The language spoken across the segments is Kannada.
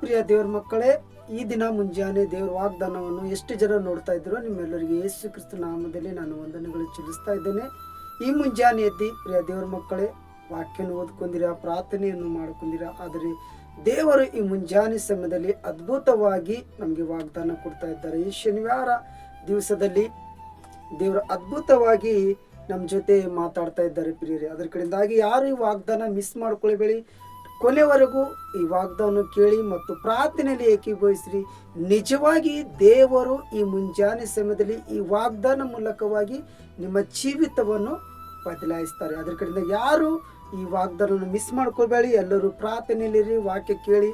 ಪ್ರಿಯ ದೇವ್ರ ಮಕ್ಕಳೇ, ಈ ದಿನ ಮುಂಜಾನೆ ದೇವ್ರ ವಾಗ್ದಾನವನ್ನು ಎಷ್ಟು ಜನ ನೋಡ್ತಾ ಇದ್ರು ನಿಮ್ಮೆಲ್ಲರಿಗೆ ಯೇಸು ಕ್ರಿಸ್ತ ನಾಮದಲ್ಲಿ ನಾನು ವಂದನೆಗಳು ಚಲಿಸ್ತಾ ಇದ್ದೇನೆ. ಈ ಮುಂಜಾನೆ ಎದ್ದಿ ಪ್ರಿಯ ದೇವ್ರ ಮಕ್ಕಳೇ ವಾಕ್ಯನ ಓದ್ಕೊಂಡಿರ, ಪ್ರಾರ್ಥನೆಯನ್ನು ಮಾಡ್ಕೊಂಡಿರ, ಆದರೆ ದೇವರು ಈ ಮುಂಜಾನೆ ಸಮಯದಲ್ಲಿ ಅದ್ಭುತವಾಗಿ ನಮಗೆ ವಾಗ್ದಾನ ಕೊಡ್ತಾ ಇದ್ದಾರೆ. ಈ ಶನಿವಾರ ದಿವಸದಲ್ಲಿ ದೇವರು ಅದ್ಭುತವಾಗಿ ನಮ್ಮ ಜೊತೆ ಮಾತಾಡ್ತಾ ಇದ್ದಾರೆ ಪ್ರಿಯರಿ. ಅದರ ಕಡೆಯಿಂದಾಗಿ ಯಾರು ಈ ವಾಗ್ದಾನ ಮಿಸ್ ಮಾಡ್ಕೊಳ್ಬೇಡಿ ಕೊನೆವರೆಗೂ ಈ ವಾಗ್ದಾನ ಕೇಳಿ ಮತ್ತು ಪ್ರಾರ್ಥನೆಯಲ್ಲಿ ಏಕೀಭವಿಸ್ರಿ. ನಿಜವಾಗಿ ದೇವರು ಈ ಮುಂಜಾನೆ ಸಮಯದಲ್ಲಿ ಈ ವಾಗ್ದಾನ ಮೂಲಕವಾಗಿ ನಿಮ್ಮ ಜೀವಿತವನ್ನು ಬದಲಾಯಿಸ್ತಾರೆ. ಅದರ ಕಡೆಯಿಂದ ಯಾರು ಈ ವಾಗ್ದಾನವನ್ನು ಮಿಸ್ ಮಾಡ್ಕೊಳ್ಬೇಡಿ. ಎಲ್ಲರೂ ಪ್ರಾರ್ಥನೆಯಲ್ಲಿರಿ, ವಾಕ್ಯ ಕೇಳಿ.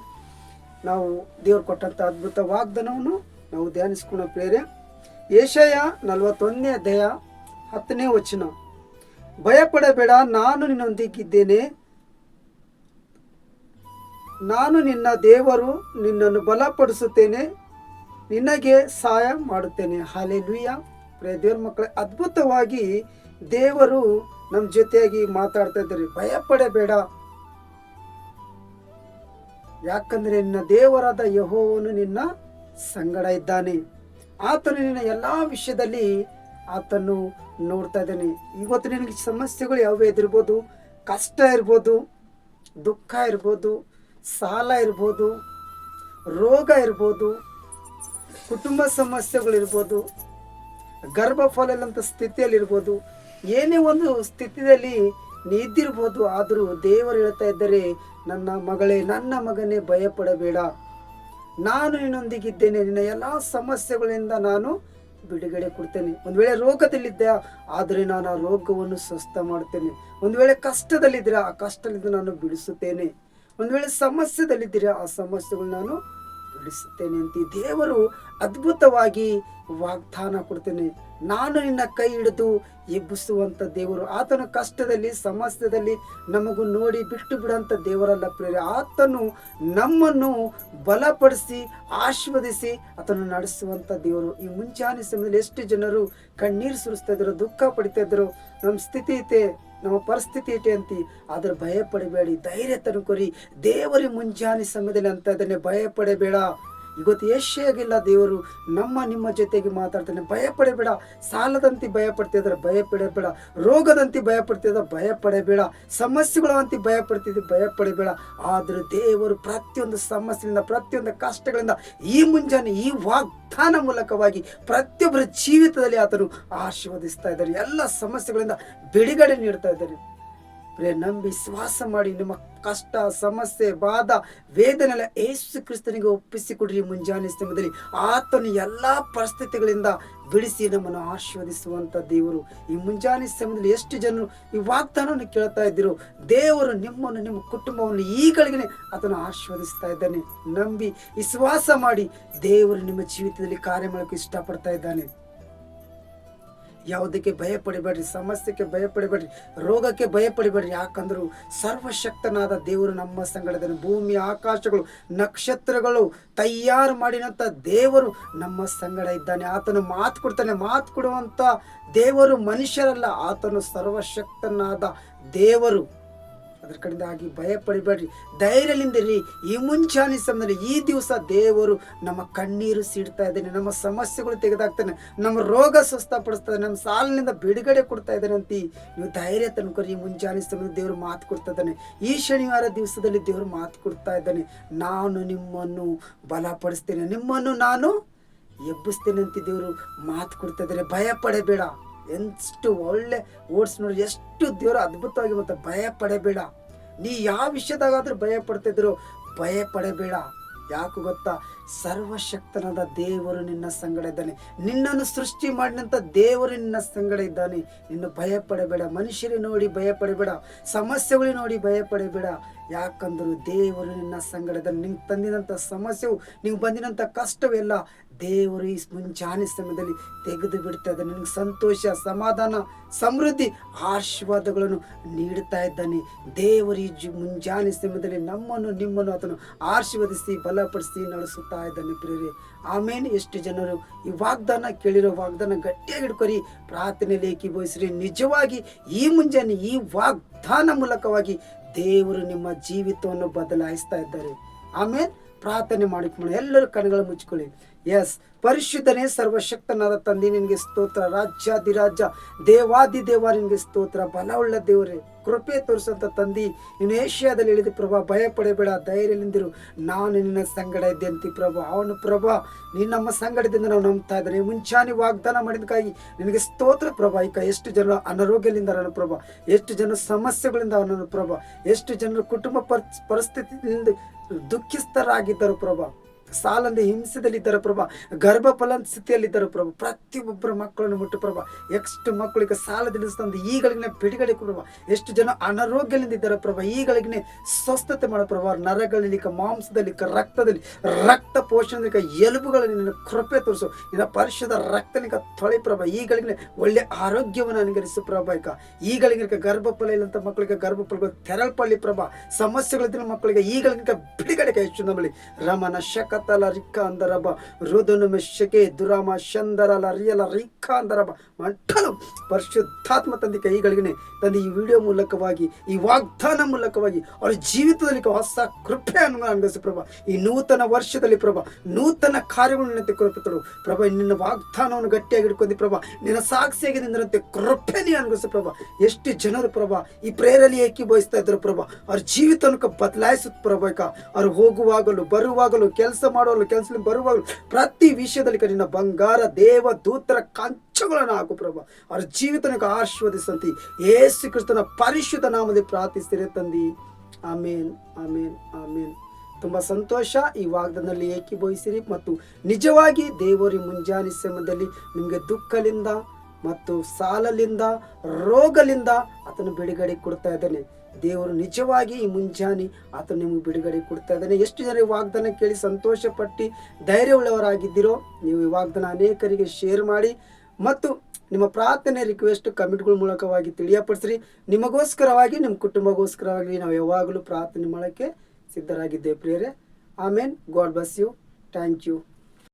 ನಾವು ದೇವರು ಕೊಟ್ಟಂಥ ಅದ್ಭುತ ವಾಗ್ದಾನವನ್ನು ನಾವು ಧ್ಯಾನಿಸ್ಕೊಳ್ಳೋ ಪ್ರೇರೆ ಏಷಯ ನಲವತ್ತೊಂದನೇ ಅಧ್ಯಾಯ ಹತ್ತನೇ ವಚನ. ಭಯಪಡಬೇಡ, ನಾನು ನಿನ್ನೊಂದಿಗಿದ್ದೇನೆ. ನಾನು ನಿನ್ನ ದೇವರು, ನಿನ್ನನ್ನು ಬಲಪಡಿಸುತ್ತೇನೆ, ನಿನಗೆ ಸಹಾಯ ಮಾಡುತ್ತೇನೆ. ಹಾಲೆ ಲೂಯ್ಯ ದೇವ್ರ ಮಕ್ಕಳೇ, ಅದ್ಭುತವಾಗಿ ದೇವರು ನಮ್ಮ ಜೊತೆಯಾಗಿ ಮಾತಾಡ್ತಾ ಇದ್ದಾರೆ. ಭಯಪಡಬೇಡ. ಯಾಕಂದ್ರೆ ನಿನ್ನ ದೇವರಾದ ಯಹೋವನು ನಿನ್ನ ಸಂಗಡ ಇದ್ದಾನೆ. ಆತನು ನಿನ್ನ ಎಲ್ಲಾ ವಿಷಯದಲ್ಲಿ ಆತನು ನೋಡ್ತಾ ಇದ್ದಾನೆ. ಇವತ್ತು ನಿನಗೆ ಸಮಸ್ಯೆಗಳು ಯಾವ ಇದಿರ್ಬೋದು ಕಷ್ಟ ಇರ್ಬೋದು, ದುಃಖ ಇರ್ಬೋದು ಸಾಲ ಇರ್ಬೋದು, ರೋಗ ಇರ್ಬೋದು, ಕುಟುಂಬ ಸಮಸ್ಯೆಗಳಿರ್ಬೋದು ಗರ್ಭಫಲ ಇಲ್ಲಂತ ಸ್ಥಿತಿಯಲ್ಲಿರ್ಬೋದು, ಏನೇ ಒಂದು ಸ್ಥಿತಿಯಲ್ಲಿ ನೀದ್ದಿರ್ಬೋದು ಆದರೂ ದೇವರು ಹೇಳ್ತಾ ಇದ್ದರೆ, ನನ್ನ ಮಗಳೇ, ನನ್ನ ಮಗನೇ ಭಯಪಡಬೇಡ. ನಾನು ನಿನ್ನೊಂದಿಗಿದ್ದೇನೆ, ನಿನ್ನ ಎಲ್ಲ ಸಮಸ್ಯೆಗಳಿಂದ ನಾನು ಬಿಡುಗಡೆ ಕೊಡ್ತೇನೆ. ಒಂದು ವೇಳೆ ರೋಗದಲ್ಲಿದ್ದೆ, ಆದರೆ ನಾನು ಆ ರೋಗವನ್ನು ಸ್ವಸ್ಥ ಮಾಡ್ತೇನೆ. ಒಂದು ವೇಳೆ ಕಷ್ಟದಲ್ಲಿದ್ದರೆ ಆ ಕಷ್ಟದಿಂದ ನಾನು ಬಿಡಿಸುತ್ತೇನೆ. ಒಂದು ವೇಳೆ ಸಮಸ್ಯೆದಲ್ಲಿದ್ದೀರಿ, ಆ ಸಮಸ್ಯೆಗಳು ನಾನು ಬಿಡಿಸುತ್ತೇನೆ ಅಂತ. ದೇವರು ಅದ್ಭುತವಾಗಿ ವಾಗ್ದಾನ ಕೊಡ್ತೇನೆ. ನಾನು ನಿನ್ನ ಕೈ ಹಿಡಿದು ಎಬ್ಬಿಸುವಂಥ ದೇವರು. ಆತನ ಕಷ್ಟದಲ್ಲಿ, ಸಮಸ್ಯೆದಲ್ಲಿ ನಮಗೂ ನೋಡಿ ಬಿಟ್ಟು ಬಿಡೋಂಥ ದೇವರಲ್ಲ ಪ್ರೇರೆ ಆತನು ನಮ್ಮನ್ನು ಬಲಪಡಿಸಿ, ಆಶೀರ್ವದಿಸಿ ಆತನು ನಡೆಸುವಂಥ ದೇವರು. ಈ ಮುಂಚಾನೆ ಸಮಯದಲ್ಲಿ ಎಷ್ಟು ಜನರು ಕಣ್ಣೀರು ಸುರಿಸ್ತಾ ಇದ್ರು ದುಃಖ ಪಡಿತಾ ಇದ್ರು ನಮ್ಮ ಸ್ಥಿತಿ ಐತೆ ನಮ್ಮ ಪರಿಸ್ಥಿತಿ ಇಟ್ಟೆ ಅಂತಿ. ಆದ್ರೆ ಭಯ ಪಡಬೇಡಿ, ಧೈರ್ಯ ತನ್ಕೊರಿ. ದೇವರಿ ಮುಂಜಾನೆ ಸಮಯದಲ್ಲಿ ಅಂತ ಇದ್ದಾನೆ ಭಯ ಪಡಬೇಡ. ಇವತ್ತು ಯಶಿಯಾಗಿಲ್ಲ ದೇವರು. ನಮ್ಮ ನಿಮ್ಮ ಜೊತೆಗೆ ಮಾತಾಡ್ತಾನೆ. ಭಯ ಪಡೆಬೇಡ ಸಾಲದಂತೆ ಭಯ ಪಡ್ತಿದ್ರೆ ಭಯ ಪಡಬೇಡ ರೋಗದಂತೆ ಭಯ ಪಡ್ತಿದ್ರೆ ಭಯ ಪಡಬೇಡ ಸಮಸ್ಯೆಗಳಂತೆ ಭಯ ಭಯಪಡಬೇಡ. ಭಯ ಪಡೆಬೇಡ ಆದ್ರೆ ದೇವರು ಪ್ರತಿಯೊಂದು ಸಮಸ್ಯೆಯಿಂದ ಪ್ರತಿಯೊಂದು ಕಷ್ಟಗಳಿಂದ ಈ ಮುಂಜಾನೆ, ಈ ವಾಗ್ದಾನ ಮೂಲಕವಾಗಿ ಪ್ರತಿಯೊಬ್ಬರ ಜೀವಿತದಲ್ಲಿ ಆತನು ಆಶೀರ್ವದಿಸ್ತಾ ಇದ್ದಾರೆ. ಎಲ್ಲ ಸಮಸ್ಯೆಗಳಿಂದ ಬಿಡುಗಡೆ ನೀಡ್ತಾ ಇದ್ದಾರೆ. ಪ್ರೇ ನಂಬಿ ಶ್ವಾಸ ಮಾಡಿ ನಿಮ್ಮ ಕಷ್ಟ, ಸಮಸ್ಯೆ, ಬಾಧ ವೇದನೆಲ್ಲ ಯೇಸು ಕ್ರಿಸ್ತನಿಗೆ ಒಪ್ಪಿಸಿಕೊಡ್ರಿ ಮುಂಜಾನೆ ಸಮಯದಲ್ಲಿ. ಆತನು ಎಲ್ಲ ಪರಿಸ್ಥಿತಿಗಳಿಂದ ಬಿಡಿಸಿ ನಮ್ಮನ್ನು ಆಶೀರ್ವದಿಸುವಂತ ದೇವರು. ಈ ಮುಂಜಾನೆ ಸಮಯದಲ್ಲಿ ಎಷ್ಟು ಜನರು ಈ ವಾಗ್ದಾನವನ್ನು ಕೇಳ್ತಾ ಇದ್ದರು, ದೇವರು ನಿಮ್ಮನ್ನು, ನಿಮ್ಮ ಕುಟುಂಬವನ್ನು ಈಗಳಿಗೆ ಅದನ್ನು ಆಶೀರ್ವದಿಸ್ತಾ ಇದ್ದಾನೆ. ನಂಬಿ ವಿಶ್ವಾಸ ಮಾಡಿ ದೇವರು ನಿಮ್ಮ ಜೀವಿತದಲ್ಲಿ ಕಾರ್ಯ ಮಾಡೋಕೆ ಇಷ್ಟಪಡ್ತಾ ಇದ್ದಾನೆ. ಯಾವುದಕ್ಕೆ ಭಯ ಪಡಿಬೇಡ್ರಿ ಸಮಸ್ಯೆಗೆ ಭಯ ಪಡಿಬೇಡ್ರಿ ರೋಗಕ್ಕೆ ಭಯ ಪಡಿಬೇಡ್ರಿ ಯಾಕಂದ್ರು ಸರ್ವಶಕ್ತನಾದ ದೇವರು ನಮ್ಮ ಸಂಗಡದಲ್ಲಿ ಭೂಮಿ, ಆಕಾಶಗಳು, ನಕ್ಷತ್ರಗಳು ತಯಾರು ಮಾಡಿದಂಥ ದೇವರು ನಮ್ಮ ಸಂಗಡ ಇದ್ದಾನೆ. ಆತನು ಮಾತು ಕೊಡ್ತಾನೆ. ಮಾತು ಕೊಡುವಂಥ ದೇವರು ಮನುಷ್ಯರಲ್ಲ. ಆತನು ಸರ್ವಶಕ್ತನಾದ ದೇವರು. ಅದ್ರ ಕಡೆಯಿಂದಾಗಿ ಭಯ ಪಡಿಬೇಡ್ರಿ. ಧೈರ್ಯದಿಂದಿರಿ ಈ ಮುಂಚಾನೆ ಸಮಯದಲ್ಲಿ ಈ ದಿವಸ ದೇವರು ನಮ್ಮ ಕಣ್ಣೀರು ಸಿಡ್ತಾ ಇದ್ದಾನೆ, ನಮ್ಮ ಸಮಸ್ಯೆಗಳು ತೆಗೆದಾಕ್ತಾನೆ, ನಮ್ಮ ರೋಗ ಸ್ವಸ್ಥಪಡಿಸ್ತಾನೆ, ನಮ್ಮ ಸಾಲಿನಿಂದ ಬಿಡುಗಡೆ ಕೊಡ್ತಾ ಇದ್ದಾನೆ ಅಂತ ನೀವು ಧೈರ್ಯ ತನ್ಕೊರಿ. ಈ ಮುಂಚಾನೆ ಸಮಯದಲ್ಲಿ ದೇವರು ಮಾತು ಕೊಡ್ತಾ ಇದ್ದಾನೆ. ಈ ಶನಿವಾರ ದಿವಸದಲ್ಲಿ ದೇವರು ಮಾತು ಕೊಡ್ತಾ ಇದ್ದಾನೆ. ನಾನು ನಿಮ್ಮನ್ನು ಬಲಪಡಿಸ್ತೇನೆ, ನಿಮ್ಮನ್ನು ನಾನು ಎಬ್ಬಿಸ್ತೇನೆ ಅಂತ ದೇವರು ಮಾತು ಕೊಡ್ತಾ ಇದ್ದಾರೆ. ಭಯ ಪಡಬೇಡ. ಎಷ್ಟು ಒಳ್ಳೆ ಓಡ್ಸ್ ನೋಡಿ, ಎಷ್ಟು ದೇವರು ಅದ್ಭುತವಾಗಿ ಮತ್ತೆ ಭಯ ಪಡೆಬೇಡ. ನೀ ಯಾವ ವಿಷಯದಾಗಾದ್ರೂ ಭಯ ಪಡ್ತಿದ್ರು, ಭಯ ಪಡೆಬೇಡ. ಯಾಕೆ ಗೊತ್ತಾ? ಸರ್ವಶಕ್ತನಾದ ದೇವರು ನಿನ್ನ ಸಂಗಡ ಇದ್ದಾನೆ. ನಿನ್ನನ್ನು ಸೃಷ್ಟಿ ಮಾಡಿದಂಥ ದೇವರು ನಿನ್ನ ಸಂಗಡ ಇದ್ದಾನೆ. ನಿನ್ನ ಭಯ ಪಡಬೇಡ. ಮನುಷ್ಯರೇ ನೋಡಿ ಭಯ ಪಡಬೇಡ. ಸಮಸ್ಯೆಗಳು ನೋಡಿ ಭಯ ಪಡಬೇಡ. ಯಾಕಂದ್ರು ದೇವರು ನಿನ್ನ ಸಂಗಡದಲ್ಲಿ ನಿಂಗೆ ತಂದಿದಂಥ ಸಮಸ್ಯೆವು, ನೀವು ಬಂದಿದಂಥ ಕಷ್ಟವೆಲ್ಲ ದೇವರು ಈ ಮುಂಜಾನೆ ಸಮಯದಲ್ಲಿ ತೆಗೆದು ಬಿಡ್ತಾ ಇದ್ದಾನೆ ನಿನಗೆ ಸಂತೋಷ, ಸಮಾಧಾನ, ಸಮೃದ್ಧಿ, ಆಶೀರ್ವಾದಗಳನ್ನು ನೀಡ್ತಾ ಇದ್ದಾನೆ. ದೇವರು ಈ ಜು- ಮುಂಜಾನೆ ಸಮಯದಲ್ಲಿ ನಮ್ಮನ್ನು, ನಿಮ್ಮನ್ನು ಆತನು ಆಶೀರ್ವದಿಸಿ, ಬಲಪಡಿಸಿ ನಡೆಸುತ್ತಾ ಇದ್ದಾನೆ ಪ್ರೇರೆ ಆಮೇಲೆ ಎಷ್ಟು ಜನರು ಈ ವಾಗ್ದಾನ ಕೇಳಿರೋ ವಾಗ್ದಾನ ಗಟ್ಟಿಯಾಗಿ ಹಿಡ್ಕೊರಿ ಪ್ರಾರ್ಥನೆಯಲ್ಲಿ ಏಕೀಭವಿಸ್ರಿ. ನಿಜವಾಗಿ ಈ ಮುಂಜಾನೆ ಈ ವಾಗ್ದಾನ ಮೂಲಕವಾಗಿ ದೇವರು ನಿಮ್ಮ ಜೀವಿತವನ್ನು ಬದಲಾಯಿಸ್ತಾ ಇದ್ದಾರೆ. ಆಮೇಲೆ ಪ್ರಾರ್ಥನೆ ಮಾಡಿಕೊಂಡು ಎಲ್ಲರೂ ಕಣ್ಗಳು ಮುಚ್ಕೊಳ್ಳಿ ಎಸ್ ಪರಿಶುದ್ಧನೇ ಸರ್ವಶಕ್ತನಾದ ತಂದೆ, ನಿನಗೆ ಸ್ತೋತ್ರ. ರಾಜ್ಯಾಧಿರಾಜ, ದೇವಾದಿ ದೇವ, ನಿನಗೆ ಸ್ತೋತ್ರ. ಬಲವುಳ್ಳ ದೇವರೇ, ಕೃಪೆ ತೋರಿಸಂತ ತಂದಿ, ನೀನು ಏಷ್ಯಾದಲ್ಲಿ ಇಳಿದು ಪ್ರಭಾ ಭಯ ಪಡೆಬೇಡ ಧೈರ್ಯದಿಂದಿರು ನಾನು ನಿನ್ನ ಸಂಗಡ ಇದ್ದಂತಿ ಪ್ರಭಾ. ಅವನು ಪ್ರಭಾ, ನೀನು ನಮ್ಮ ಸಂಗಡದಿಂದ ನಾವು ನಂಬ್ತಾ ಇದ್ದಾನೆ. ಮುಂಚಾನೆ ವಾಗ್ದಾನ ಮಾಡಿದಕ್ಕಾಗಿ ನಿನಗೆ ಸ್ತೋತ್ರ ಪ್ರಭಾ. ಈಗ ಎಷ್ಟು ಜನರ ಅನಾರೋಗ್ಯದಿಂದ ನನ್ನ ಪ್ರಭಾ. ಎಷ್ಟು ಜನ ಸಮಸ್ಯೆಗಳಿಂದ ಅವನನ್ನು ಪ್ರಭಾ. ಎಷ್ಟು ಜನರು ಕುಟುಂಬ ಪರ್, ಪರಿಸ್ಥಿತಿಯಿಂದ ದುಃಖಿಸ್ತರಾಗಿದ್ದರು ಪ್ರಭಾ. ಸಾಲಂದ ಹಿಂಸೆದಲ್ಲಿದ್ದಾರೆ ಪ್ರಭಾ ಸ್ಥಿತಿಯಲ್ಲಿ ಸ್ಥಿತಿಯಲ್ಲಿದ್ದಾರೆ ಪ್ರಭು, ಪ್ರತಿಯೊಬ್ಬರ ಮಕ್ಕಳನ್ನು ಮುಟ್ಟು ಪ್ರಭಾ, ಎಷ್ಟು ಮಕ್ಕಳಿಗೆ ಸಾಲದಿಂದ ತಂದು ಈಗಳಿಗಿನ ಬಿಡುಗಡೆ ಪ್ರಭಾ, ಎಷ್ಟು ಜನ ಅನಾರೋಗ್ಯದಿಂದ ಇದ್ದಾರೆ ಪ್ರಭಾ ಈಗಳಿಗಿನ ಸ್ವಸ್ಥತೆ ಮಾಡೋ ಪ್ರಭಾ, ನರಗಳಲ್ಲಿ ಮಾಂಸದಲ್ಲಿ ರಕ್ತದಲ್ಲಿ, ರಕ್ತ ಪೋಷಣೆ ಎಲುಬುಗಳಲ್ಲಿ ನಿನ್ನ ಕೃಪೆ ತೋರಿಸು, ನಿನ್ನ ಪರಿಶುದ್ಧ ರಕ್ತನಿಕ ತೊಳೆ ಪ್ರಭಾ ಈಗಳಿಗೆ ಒಳ್ಳೆ ಆರೋಗ್ಯವನ್ನು ಅನುಗರಿಸು ಪ್ರಭಾ ಈಗ ಗರ್ಭಫಲ ಇಲ್ಲಂತ ಮಕ್ಕಳಿಗೆ ಗರ್ಭಫಲಗಳು ತೆರಳ್ಪಳ್ಳಿ ಪ್ರಭಾ, ಸಮಸ್ಯೆಗಳಿದ್ದ ಮಕ್ಕಳಿಗೆ ಈಗಳಿಗೆ ಬಿಡುಗಡೆ ಹೆಚ್ಚು ನಮ್ಮಲ್ಲಿ ರಮನ ಶಕತಲ ರಿಕ್ಕ ಅಂದರಬ ರುದನು ಮೆಶಕೆ ದುರಾಮ ಶಂದರಲ ರಿಯಲ ರಿಕ್ಕ ಅಂದರಬ ಮಂಟಲು ಪರಿಶುದ್ಧಾತ್ಮ ತಂದೆ ಕೈಗಳಿಗೆ ತಂದೆ ಈ ವಿಡಿಯೋ ಮೂಲಕವಾಗಿ, ಈ ವಾಗ್ದಾನ ಮೂಲಕವಾಗಿ ಅವರ ಜೀವಿತದಲ್ಲಿ ಹೊಸ ಕೃಪೆಯನ್ನು ಅನುಭವಿಸಿ ಪ್ರಭಾ. ಈ ನೂತನ ವರ್ಷದಲ್ಲಿ ಪ್ರಭಾ, ನೂತನ ಕಾರ್ಯಗಳನ್ನು ಕೃಪೆತರು ಪ್ರಭಾ ನಿನ್ನ ವಾಗ್ದಾನವನ್ನು ಗಟ್ಟಿಯಾಗಿ ಹಿಡ್ಕೊಂಡಿ ಪ್ರಭಾ. ನಿನ್ನ ಸಾಕ್ಷಿಯಾಗಿ ಕೃಪೆ ನೀ ಅನುಗ್ರಹಿಸು ಪ್ರಭಾ. ಎಷ್ಟು ಜನರು ಪ್ರಭಾ, ಈ ಪ್ರೇರಲ್ಲಿ ಏಕೀಭವಿಸ್ತಾ ಇದ್ರು ಪ್ರಭಾ? ಅವ್ರ ಜೀವಿತವನ್ನು ಬದಲಾಯಿಸುತ್ತ ಪ್ರಭಾಕ ಅವ್ರು ಹೋಗುವಾಗಲೂ, ಬರುವಾಗಲೂ, ಕೆಲಸ ಮಾಡುವಾಗಲೂ ಕೆಲಸದಲ್ಲಿ ಬರುವಾಗಲೂ ಪ್ರತಿ ವಿಷಯದಲ್ಲಿ ಕಠಿಣ. ಬಂಗಾರ, ದೇವ, ದೂತರ, ಕಂಚಗಳನ್ನು ಹಾಕು ಪ್ರಭಾ. ಅವರ ಜೀವಿತನಿಗೆ ಆಶೀರ್ವದಿಸಂತಿ. ಯೇಸು ಕ್ರಿಸ್ತನ ಪರಿಶುದ್ಧ ನಾಮದಲ್ಲಿ ಪ್ರಾರ್ಥಿಸ್ತೀರಿ ತಂದಿ. ಆಮೇನ್ ಆಮೇನ್ ಆಮೇನ್. ತುಂಬ ಸಂತೋಷ ಈ ವಾಗ್ದಾನದಲ್ಲಿ ಏಕೀಭವಿಸಿರಿ ಮತ್ತು ನಿಜವಾಗಿ ದೇವರಿ ಮುಂಜಾನೆ ಸಮಯದಲ್ಲಿ ನಿಮಗೆ ದುಃಖಲಿಂದ ಮತ್ತು ಸಾಲಲಿಂದ, ರೋಗಲಿಂದ ಅದನ್ನು ಬಿಡುಗಡೆ ಕೊಡ್ತಾ ಇದ್ದಾನೆ. ದೇವರು ನಿಜವಾಗಿ ಈ ಮುಂಜಾನೆ ಆತನು ನಿಮಗೆ ಬಿಡುಗಡೆ ಕೊಡ್ತಾ ಇದ್ದಾನೆ. ಎಷ್ಟು ಜನ ವಾಗ್ದಾನ ಕೇಳಿ ಸಂತೋಷಪಟ್ಟು ಧೈರ್ಯವುಳ್ಳವರಾಗಿದ್ದೀರೋ, ನೀವು ಈ ವಾಗ್ದಾನ ಅನೇಕರಿಗೆ ಶೇರ್ ಮಾಡಿ ಮತ್ತು ನಿಮ್ಮ ಪ್ರಾರ್ಥನೆ ರಿಕ್ವೆಸ್ಟ್ ಕಮೆಂಟ್ಗಳ ಮೂಲಕವಾಗಿ ತಿಳಿಯಪಡಿಸ್ರಿ. ನಿಮಗೋಸ್ಕರವಾಗಿ, ನಿಮ್ಮ ಕುಟುಂಬಗೋಸ್ಕರವಾಗಿ ನಾವು ಯಾವಾಗಲೂ ಪ್ರಾರ್ಥನೆ ಮಾಡೋಕ್ಕೆ ಸಿದ್ಧರಾಗಿದ್ದೇವೆ ಪ್ರಿಯರೇ. Amen God bless you thank you